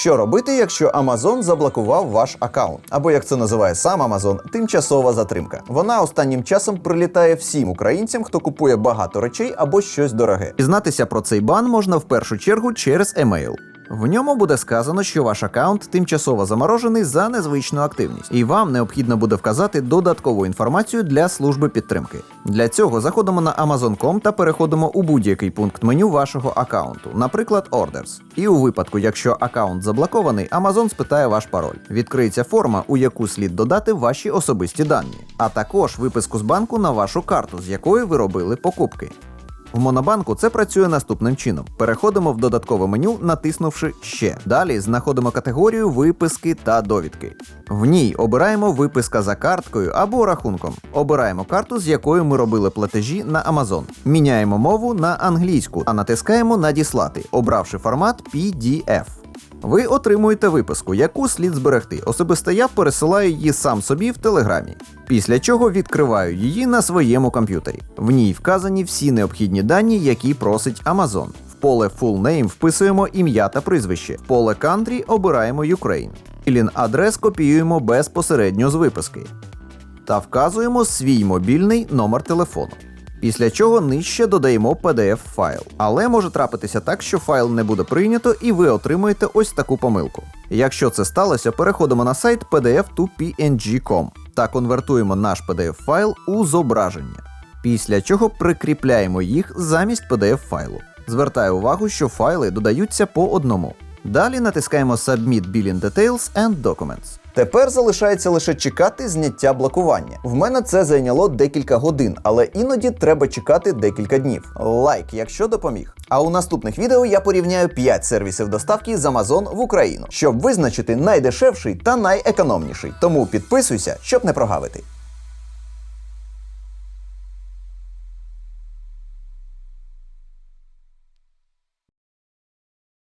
Що робити, якщо Amazon заблокував ваш аккаунт? Або як це називає сам Amazon, тимчасова затримка. Вона останнім часом прилітає всім українцям, хто купує багато речей або щось дороге. Дізнатися про цей бан можна в першу чергу через емейл. В ньому буде сказано, що ваш аккаунт тимчасово заморожений за незвичну активність, і вам необхідно буде вказати додаткову інформацію для служби підтримки. Для цього заходимо на Amazon.com та переходимо у будь-який пункт меню вашого аккаунту, наприклад, Orders. І у випадку, якщо аккаунт заблокований, Amazon спитає ваш пароль. Відкриється форма, у яку слід додати ваші особисті дані, а також виписку з банку на вашу карту, з якої ви робили покупки. В Монобанку це працює наступним чином: переходимо в додаткове меню, натиснувши ще. Далі знаходимо категорію виписки та довідки. В ній обираємо виписка за карткою або рахунком. Обираємо карту, з якою ми робили платежі на Amazon. Міняємо мову на англійську, а натискаємо Надіслати, обравши формат PDF. Ви отримуєте виписку, яку слід зберегти. Особисто я пересилаю її сам собі в телеграмі. Після чого відкриваю її на своєму комп'ютері. В ній вказані всі необхідні дані, які просить Amazon. В поле Full Name вписуємо ім'я та прізвище. В поле Country обираємо Ukraine. Ілін адрес копіюємо безпосередньо з виписки та вказуємо свій мобільний номер телефону. Після чого нижче додаємо PDF-файл. Але може трапитися так, що файл не буде прийнято і ви отримуєте ось таку помилку. Якщо це сталося, переходимо на сайт pdf to png.com та конвертуємо наш PDF-файл у зображення. Після чого прикріпляємо їх замість PDF-файлу. Звертаю увагу, що файли додаються по одному. Далі натискаємо Submit Billing Details and Documents. Тепер залишається лише чекати зняття блокування. В мене це зайняло декілька годин, але іноді треба чекати декілька днів. Лайк, якщо допоміг. А у наступних відео я порівняю 5 сервісів доставки з Amazon в Україну, щоб визначити найдешевший та найекономніший. Тому підписуйся, щоб не прогавити.